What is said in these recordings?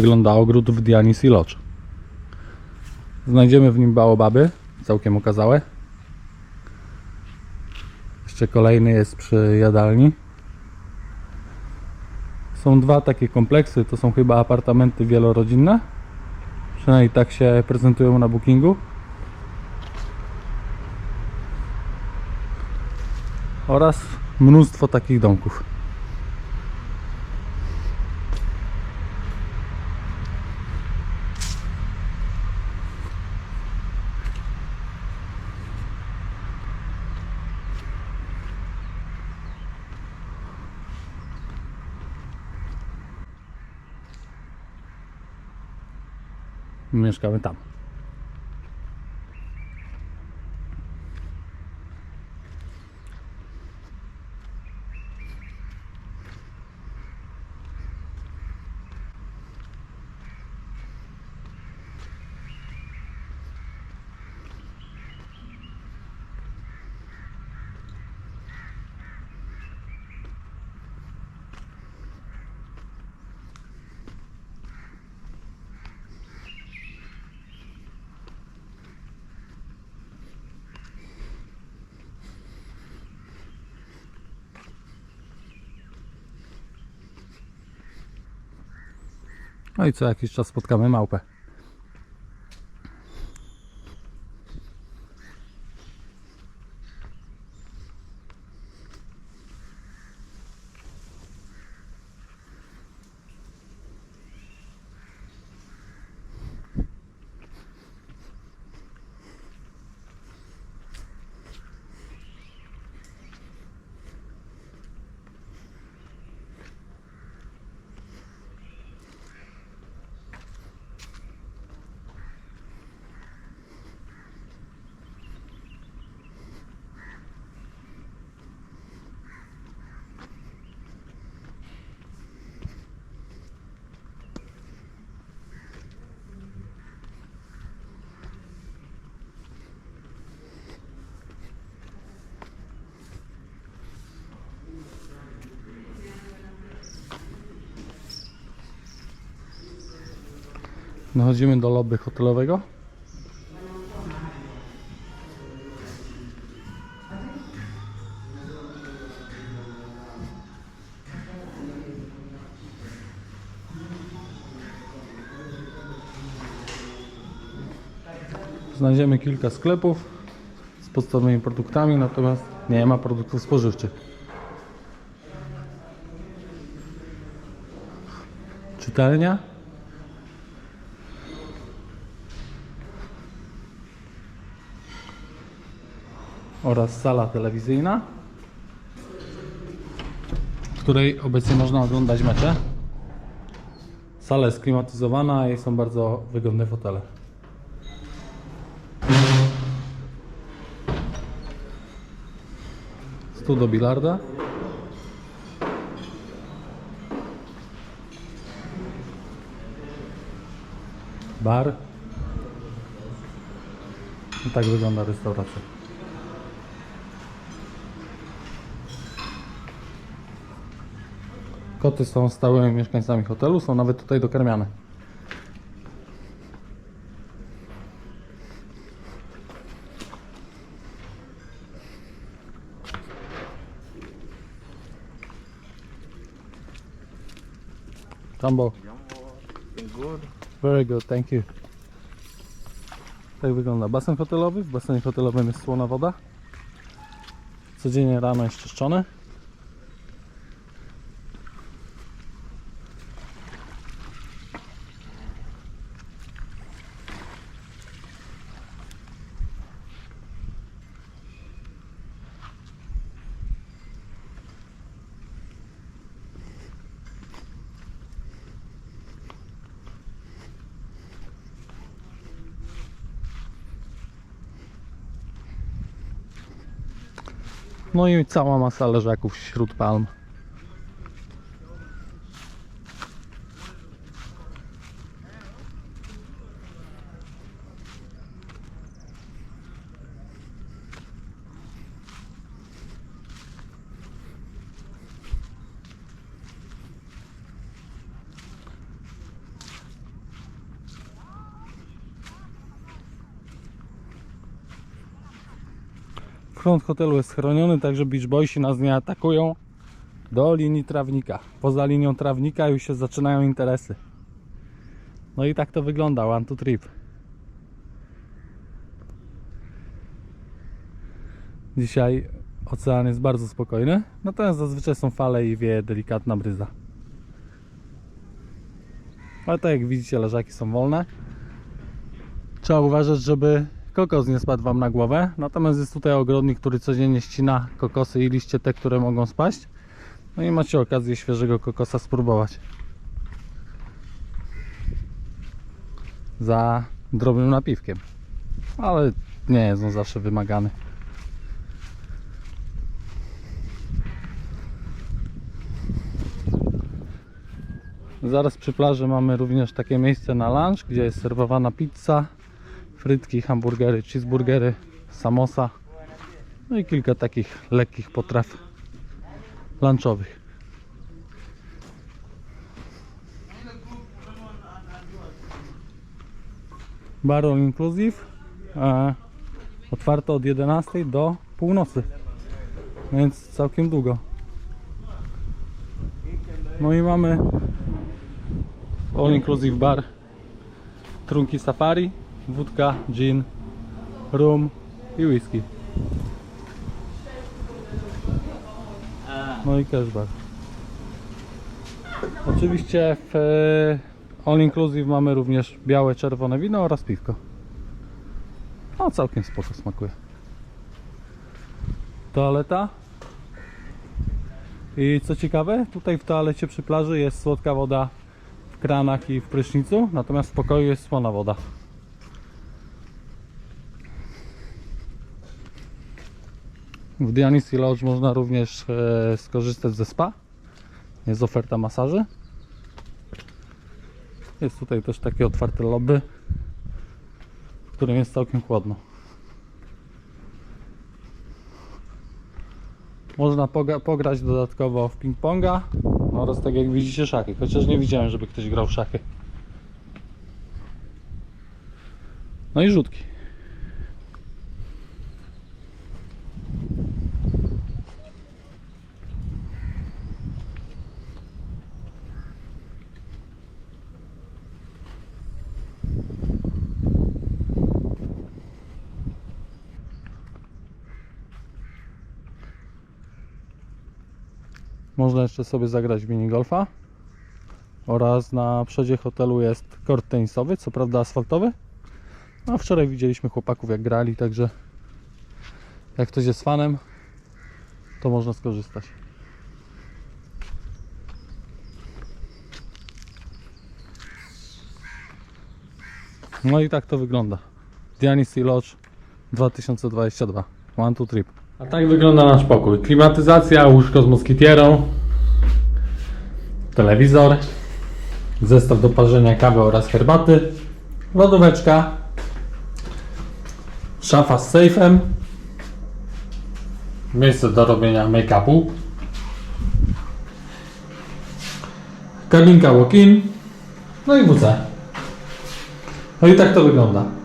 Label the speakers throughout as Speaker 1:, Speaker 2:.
Speaker 1: Wygląda ogród w Dianis i Lodge. Znajdziemy w nim baobaby, całkiem okazałe. Jeszcze kolejny jest przy jadalni. Są dwa takie kompleksy, to są chyba apartamenty wielorodzinne. Przynajmniej tak się prezentują na bookingu. Oraz mnóstwo takich domków. Mieszkamy tam. No i co jakiś czas spotkamy małpę. Dochodzimy do lobby hotelowego. Znajdziemy kilka sklepów z podstawowymi produktami, natomiast nie ma produktów spożywczych. Czytelnia. Oraz sala telewizyjna, w której obecnie można oglądać mecze. Sala jest klimatyzowana i są bardzo wygodne fotele. Stół do bilarda. Bar. I tak wygląda restauracja. Koty są stałymi mieszkańcami hotelu, są nawet tutaj dokarmiane. Jumbo. Very good, thank you. Tak wygląda basen hotelowy. W basenie hotelowym jest słona woda. Codziennie rano jest czyszczony. No i cała masa leżaków wśród palm. Front hotelu jest chroniony, także beach boysi nas nie atakują do linii trawnika. Poza linią trawnika już się zaczynają interesy. No i tak to wygląda, one to trip. Dzisiaj ocean jest bardzo spokojny, natomiast zazwyczaj są fale i wieje delikatna bryza. Ale tak jak widzicie, leżaki są wolne. Trzeba uważać, żeby kokos nie spadł Wam na głowę. Natomiast jest tutaj ogrodnik, który codziennie ścina kokosy i liście te, które mogą spaść. No i macie okazję świeżego kokosa spróbować. Za drobnym napiwkiem. Ale nie jest on zawsze wymagany. Zaraz przy plaży mamy również takie miejsce na lunch, gdzie jest serwowana pizza, frytki, hamburgery, cheeseburgery, samosa, no i kilka takich lekkich potraw lunchowych. Bar all inclusive, e, otwarte od 11 do północy, więc całkiem długo. No i mamy all inclusive bar, trunki safari, wódka, gin, rum i whisky. No i cash bar. Oczywiście w e, all inclusive mamy również białe, czerwone wino oraz piwko. No całkiem spoko smakuje. Toaleta. I co ciekawe, tutaj w toalecie przy plaży jest słodka woda w kranach i w prysznicu, natomiast w pokoju jest słona woda. W Dionysi Lodge można również e, skorzystać ze spa. Jest oferta masaży. Jest tutaj też takie otwarte lobby, w którym jest całkiem chłodno. Można pograć dodatkowo w ping-ponga oraz tak jak widzicie szachy, chociaż nie widziałem, żeby ktoś grał w szachy. No i rzutki. Można jeszcze sobie zagrać minigolfa. Oraz na przodzie hotelu jest kort tenisowy, co prawda asfaltowy. A wczoraj widzieliśmy chłopaków jak grali, także jak ktoś jest fanem, to można skorzystać. No i tak to wygląda. Dionysi Lodge 2022. One to trip. A tak wygląda nasz pokój. Klimatyzacja, łóżko z moskitierą, telewizor, zestaw do parzenia kawy oraz herbaty, lodóweczka, szafa z sejfem, miejsce do robienia make-upu, kabinka walk-in, no i WC. No i tak to wygląda.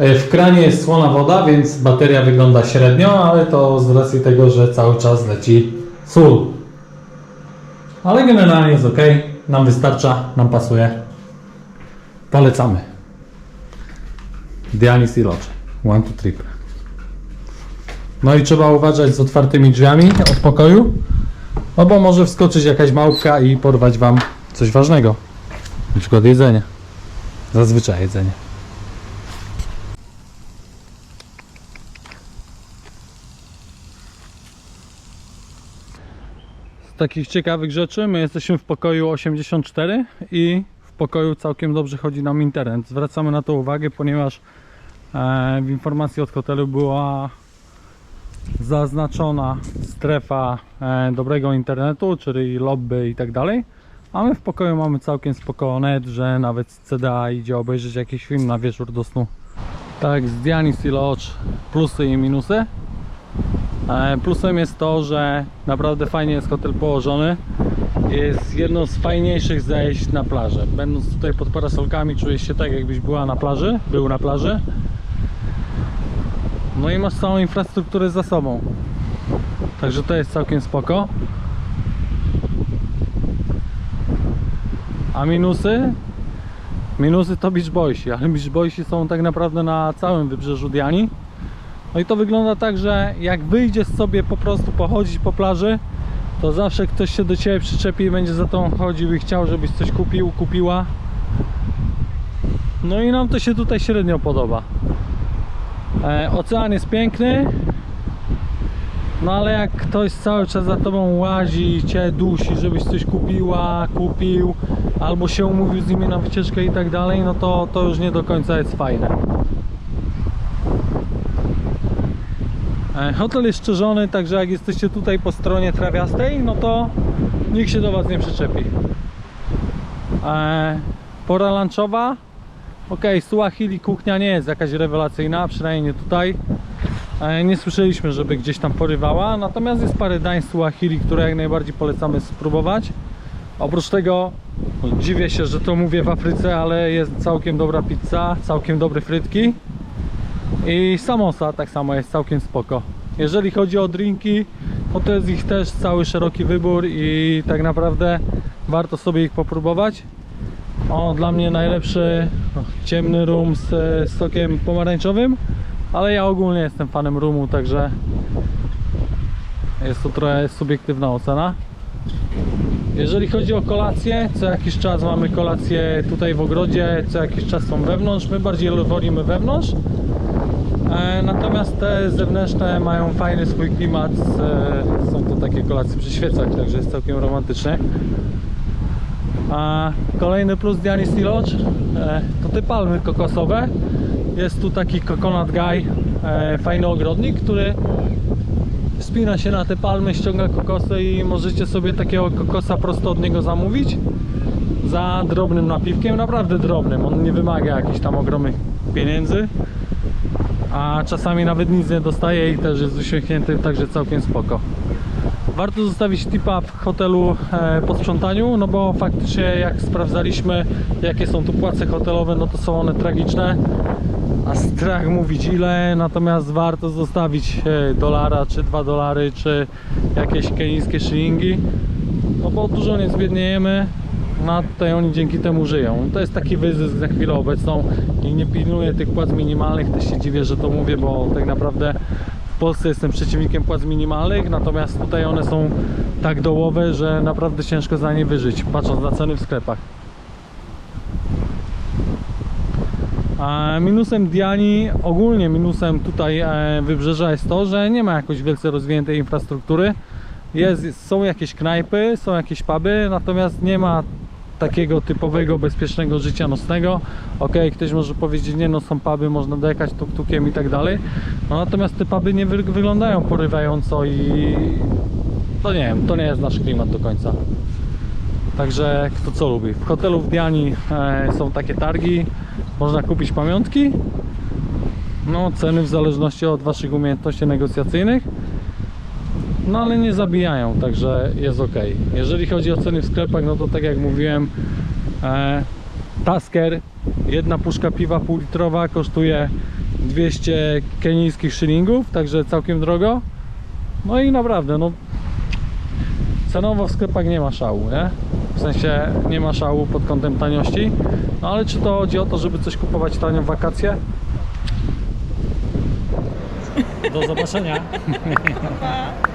Speaker 1: E, W kranie jest słona woda, więc bateria wygląda średnio, ale to z racji tego, że cały czas leci sól. Ale generalnie jest ok, nam wystarcza, nam pasuje. Polecamy. Dianis i Lodge. One to trip. No i trzeba uważać z otwartymi drzwiami od pokoju, no bo może wskoczyć jakaś małpka i porwać Wam coś ważnego. Na przykład jedzenie. Zazwyczaj jedzenie. Takich ciekawych rzeczy, my jesteśmy w pokoju 84 i w pokoju całkiem dobrze chodzi nam internet. Zwracamy na to uwagę, ponieważ e, w informacji od hotelu była zaznaczona strefa e, dobrego internetu, czyli lobby i tak dalej. A my w pokoju mamy całkiem spoko net, że nawet z CDA idzie obejrzeć jakiś film na wieczór do snu. Tak, z Dianis i Lodge plusy i minusy. E, Plusem jest to, że naprawdę fajnie jest hotel położony. Jest jedno z fajniejszych zejść na plażę. Będąc tutaj pod parasolkami czujesz się tak jakbyś była na plaży, był na plaży. No i masz całą infrastrukturę za sobą. Także to jest całkiem spoko. A minusy? Minusy to Beach Boysi, ale Beach Boysi są tak naprawdę na całym wybrzeżu Diani. No i to wygląda tak, że jak wyjdziesz sobie po prostu pochodzić po plaży, to zawsze ktoś się do Ciebie przyczepi i będzie za tą chodził i chciał, żebyś coś kupił, kupiła. No i nam to się tutaj średnio podoba. E, ocean jest piękny, no ale jak ktoś cały czas za tobą łazi i cię dusi, żebyś coś kupiła, kupił, albo się umówił z nimi na wycieczkę i tak dalej, no to to już nie do końca jest fajne. E, Hotel jest szczerzony, także jak jesteście tutaj po stronie trawiastej, no to nikt się do Was nie przyczepi. E, pora lunchowa. Ok, Suahili kuchnia nie jest jakaś rewelacyjna, przynajmniej nie tutaj. E, Nie słyszeliśmy, żeby gdzieś tam porywała, natomiast jest parę dań Suahili, które jak najbardziej polecamy spróbować. Oprócz tego dziwię się, że to mówię w Afryce, ale jest całkiem dobra pizza, całkiem dobre frytki. I samosa tak samo jest całkiem spoko. Jeżeli chodzi o drinki, no to jest ich też cały szeroki wybór i tak naprawdę warto sobie ich popróbować. O, dla mnie najlepszy ciemny rum z, z sokiem pomarańczowym, ale ja ogólnie jestem fanem rumu, także jest to trochę subiektywna ocena. Jeżeli chodzi o kolację, co jakiś czas mamy kolację tutaj w ogrodzie, co jakiś czas są wewnątrz. My bardziej wolimy wewnątrz. E, Natomiast te zewnętrzne mają fajny swój klimat. Są to takie kolacje przy świecach, także jest całkiem romantycznie. A kolejny plus Diani Sea Lodge e, to te palmy kokosowe. Jest tu taki coconut guy, e, fajny ogrodnik, który spina się na te palmy, ściąga kokosy i możecie sobie takiego kokosa prosto od niego zamówić za drobnym napiwkiem, naprawdę drobnym. On nie wymaga jakichś tam ogromnych pieniędzy, a czasami nawet nic nie dostaje i też jest uśmiechnięty, także całkiem spoko. Warto zostawić tipa w hotelu e, po sprzątaniu, no bo faktycznie jak sprawdzaliśmy jakie są tu płace hotelowe, no to są one tragiczne. A strach mówić ile, natomiast warto zostawić e, dolara, czy 2 dolary, czy jakieś kenijskie shilingi. No bo dużo nie zbiedniejemy, no tutaj oni dzięki temu żyją. To jest taki wyzysk na chwilę obecną i nie pilnuję tych płac minimalnych, też się dziwię, że to mówię, bo tak naprawdę w Polsce jestem przeciwnikiem płac minimalnych, natomiast tutaj one są tak dołowe, że naprawdę ciężko za nie wyżyć, patrząc na ceny w sklepach. Minusem Diani, ogólnie minusem tutaj e, wybrzeża jest to, że nie ma jakoś wielce rozwiniętej infrastruktury. Jest, są jakieś knajpy, są jakieś puby, natomiast nie ma takiego typowego, bezpiecznego życia nocnego. Ok, ktoś może powiedzieć, nie no są puby, można dojechać tuk-tukiem i tak dalej. No natomiast te puby nie wy wyglądają porywająco i to nie wiem, to nie jest nasz klimat do końca. Także kto co lubi. W hotelu w Diani e, są takie targi, można kupić pamiątki. No, ceny w zależności od Waszych umiejętności negocjacyjnych. No ale nie zabijają, także jest ok. Jeżeli chodzi o ceny w sklepach, no to tak jak mówiłem, e, Tasker, jedna puszka piwa półlitrowa kosztuje 200 kenijskich szylingów, także całkiem drogo. No i naprawdę, no cenowo w sklepach nie ma szału, nie? W sensie nie ma szału pod kątem taniości. No ale czy to chodzi o to, żeby coś kupować tanio w wakacje? Do zobaczenia.